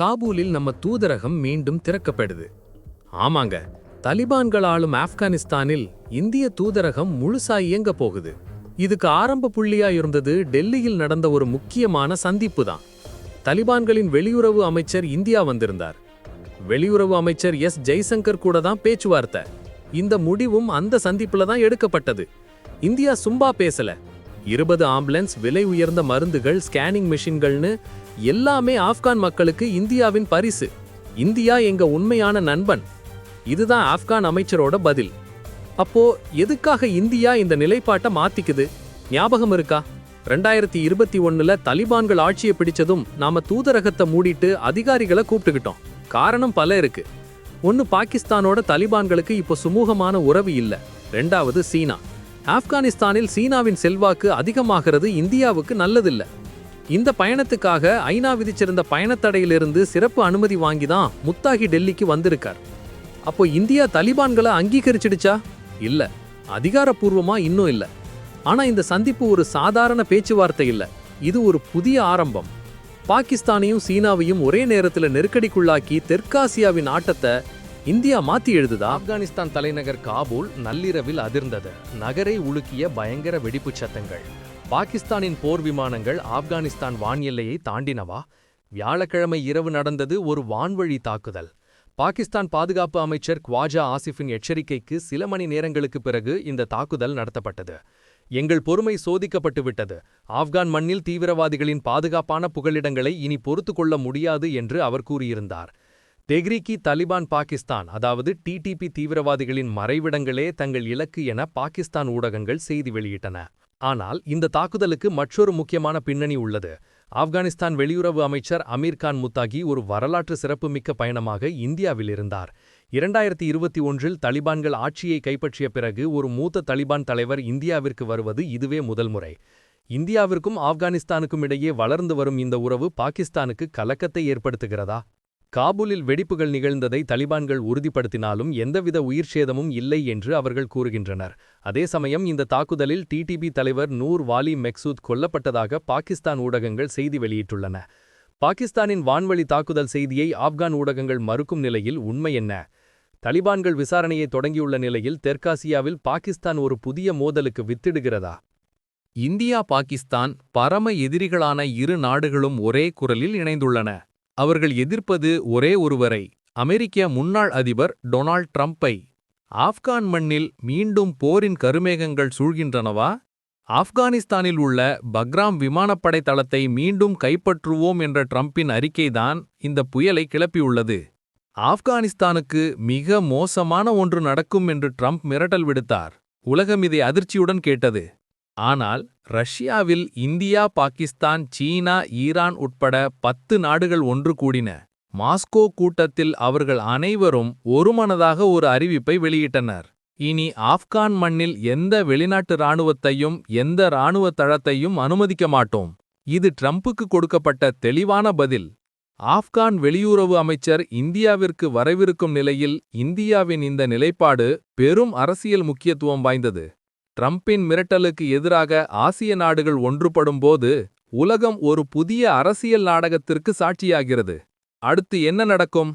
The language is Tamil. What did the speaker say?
காபூலில் நம்ம தூதரகம் மீண்டும் திறக்கப்படுது. ஆமாங்க தலிபான்கள் ஆளும் ஆப்கானிஸ்தானில் இந்திய தூதரகம் முழுசா இயங்க போகுது. இதுக்கு ஆரம்ப புள்ளியா இருந்தது டெல்லியில் நடந்த ஒரு முக்கியமான சந்திப்பு தான் தலிபான்களின் வெளியுறவு அமைச்சர் இந்தியா வந்திருந்தார். வெளியுறவு அமைச்சர் எஸ். ஜெய்சங்கர் கூட தான் பேச்சுவார்த்தை. இந்த முடிவும் அந்த சந்திப்புல தான் எடுக்கப்பட்டது. இந்தியா சும்பா பேசல. இருபது ஆம்புலன்ஸ் விலை உயர்ந்த மருந்துகள் ஸ்கேனிங் மிஷின்கள்னு எல்லாமே ஆப்கான் மக்களுக்கு இந்தியாவின் பரிசு. இந்தியா எங்க உண்மையான நண்பன். இதுதான் ஆப்கான் அமைச்சரோட பதில். அப்போ எதுக்காக இந்தியா இந்த நிலைப்பாட்டை மாத்திக்குது? ஞாபகம் இருக்கா? ரெண்டாயிரத்தி இருபத்தி ஒன்னுல தலிபான்கள் ஆட்சியை பிடிச்சதும் நாம தூதரகத்தை மூடிட்டு அதிகாரிகளை கூப்பிட்டுக்கிட்டோம். காரணம் பல இருக்கு. ஒன்னு பாகிஸ்தானோட தலிபான்களுக்கு இப்போ சுமூகமான உறவு இல்லை. ரெண்டாவது சீனா. ஆப்கானிஸ்தானில் சீனாவின் செல்வாக்கு அதிகமாகிறது இந்தியாவுக்கு நல்லதில்லை. இந்த பயணத்துக்காக ஐநா விதிச்சிருந்த பயணத்தடையிலிருந்து சிறப்பு அனுமதி வாங்கி தான் முத்தாகி டெல்லிக்கு வந்திருக்கார். அப்போ இந்தியா தலிபான்களை அங்கீகரிச்சிடுச்சா? இல்ல. அதிகாரப்பூர்வமா இன்னும் இல்ல. ஆனா இந்த சந்திப்பு ஒரு சாதாரண பேச்சுவார்த்தை இல்ல. இது ஒரு புதிய ஆரம்பம். பாகிஸ்தானையும் சீனாவையும் ஒரே நேரத்தில் நெருக்கடிக்குள்ளாக்கி தெற்காசியாவின் ஆட்டத்தை இந்தியா மாத்தி எழுதுதா? ஆப்கானிஸ்தான் தலைநகர் காபூல் நள்ளிரவில் அதிர்ந்தது. நகரை உலுக்கிய பயங்கர வெடிப்புச் சத்தங்கள். பாகிஸ்தானின் போர் விமானங்கள் ஆப்கானிஸ்தான் வான் எல்லையை தாண்டினவா? வியாழக்கிழமை இரவு நடந்தது ஒரு வான்வழி தாக்குதல். பாகிஸ்தான் பாதுகாப்பு அமைச்சர் குவாஜா ஆசிஃபின் எச்சரிக்கைக்கு சில மணி நேரங்களுக்கு பிறகு இந்த தாக்குதல் நடத்தப்பட்டது. எங்கள் பொறுமை சோதிக்கப்பட்டுவிட்டது ஆப்கான் மண்ணில் தீவிரவாதிகளின் பாதுகாப்பான புகலிடங்களை இனி பொறுத்து கொள்ள முடியாது என்று அவர் கூறியிருந்தார். தெஹ்ரீக்கி தலிபான் பாகிஸ்தான் அதாவது டிடிபி தீவிரவாதிகளின் மறைவிடங்களே தங்கள் இலக்கு என பாகிஸ்தான் ஊடகங்கள் செய்தி வெளியிட்டன. ஆனால் இந்த தாக்குதலுக்கு மற்றொரு முக்கியமான பின்னணி உள்ளது. ஆப்கானிஸ்தான் வெளியுறவு அமைச்சர் அமீர் கான் முத்தாகி ஒரு வரலாற்று சிறப்புமிக்க பயணமாக இந்தியாவில் இருந்தார். இரண்டாயிரத்தி இருபத்தி ஒன்றில் தலிபான்கள் ஆட்சியை கைப்பற்றிய பிறகு ஒரு மூத்த தலிபான் தலைவர் இந்தியாவிற்கு வருவது இதுவே முதல் முறை. இந்தியாவிற்கும் ஆப்கானிஸ்தானுக்கும் இடையே வளர்ந்து வரும் இந்த உறவு பாகிஸ்தானுக்கு கலக்கத்தை ஏற்படுத்துகிறதா? காபூலில் வெடிப்புகள் நிகழ்ந்ததை தலிபான்கள் உறுதிப்படுத்தினாலும் எந்தவித உயிர் சேதமும் இல்லை என்று அவர்கள் கூறுகின்றனர். அதே சமயம் இந்த தாக்குதலில் டிடிபி தலைவர் நூர் வாலி மெக்சூத் கொல்லப்பட்டதாக பாகிஸ்தான் ஊடகங்கள் செய்தி வெளியிட்டுள்ளன. பாகிஸ்தானின் வான்வழி தாக்குதல் செய்தியை ஆப்கான் ஊடகங்கள் மறுக்கும் நிலையில் உண்மை என்ன? தலிபான்கள் விசாரணையை தொடங்கியுள்ள நிலையில் தெற்காசியாவில் பாகிஸ்தான் ஒரு புதிய மோதலுக்கு வித்திடுகிறதா? இந்தியா பாகிஸ்தான் பரம எதிரிகளான இரு நாடுகளும் ஒரே குரலில் இணைந்துள்ளன. அவர்கள் எதிர்ப்பது ஒரே ஒருவரை. அமெரிக்க முன்னாள் அதிபர் டொனால்ட் ட்ரம்ப்பை ஆப்கான் மண்ணில் மீண்டும் போரின் கருமேகங்கள் சூழ்கின்றனவா? ஆப்கானிஸ்தானில் உள்ள பக்ராம் விமானப்படை தளத்தை மீண்டும் கைப்பற்றுவோம் என்ற ட்ரம்பின் அறிக்கைதான் இந்த புயலை கிளப்பியுள்ளது. ஆப்கானிஸ்தானுக்கு மிக மோசமான ஒன்று நடக்கும் என்று ட்ரம்ப் மிரட்டல் விடுத்தார். உலகம் இதை அதிர்ச்சியுடன் கேட்டது. ஆனால் ரஷ்யாவில் இந்தியா பாகிஸ்தான் சீனா ஈரான் உட்பட பத்து நாடுகள் ஒன்று கூடின மாஸ்கோ கூட்டத்தில் அவர்கள் அனைவரும் ஒருமனதாக ஒரு அறிவிப்பை வெளியிட்டனர். இனி ஆப்கான் மண்ணில் எந்த வெளிநாட்டு இராணுவத்தையும் எந்த இராணுவ தளத்தையும் அனுமதிக்க மாட்டோம். இது ட்ரம்புக்கு கொடுக்கப்பட்ட தெளிவான பதில். ஆப்கான் வெளியுறவு அமைச்சர் இந்தியாவிற்கு வரவிருக்கும் நிலையில் இந்தியாவின் இந்த நிலைப்பாடு பெரும் அரசியல் முக்கியத்துவம் வாய்ந்தது. ட்ரம்பின் மிரட்டலுக்கு எதிராக ஆசிய நாடுகள் ஒன்றுபடும்போது உலகம் ஒரு புதிய அரசியல் நாடகத்திற்கு சாட்சியாகிறது. அடுத்து என்ன நடக்கும்?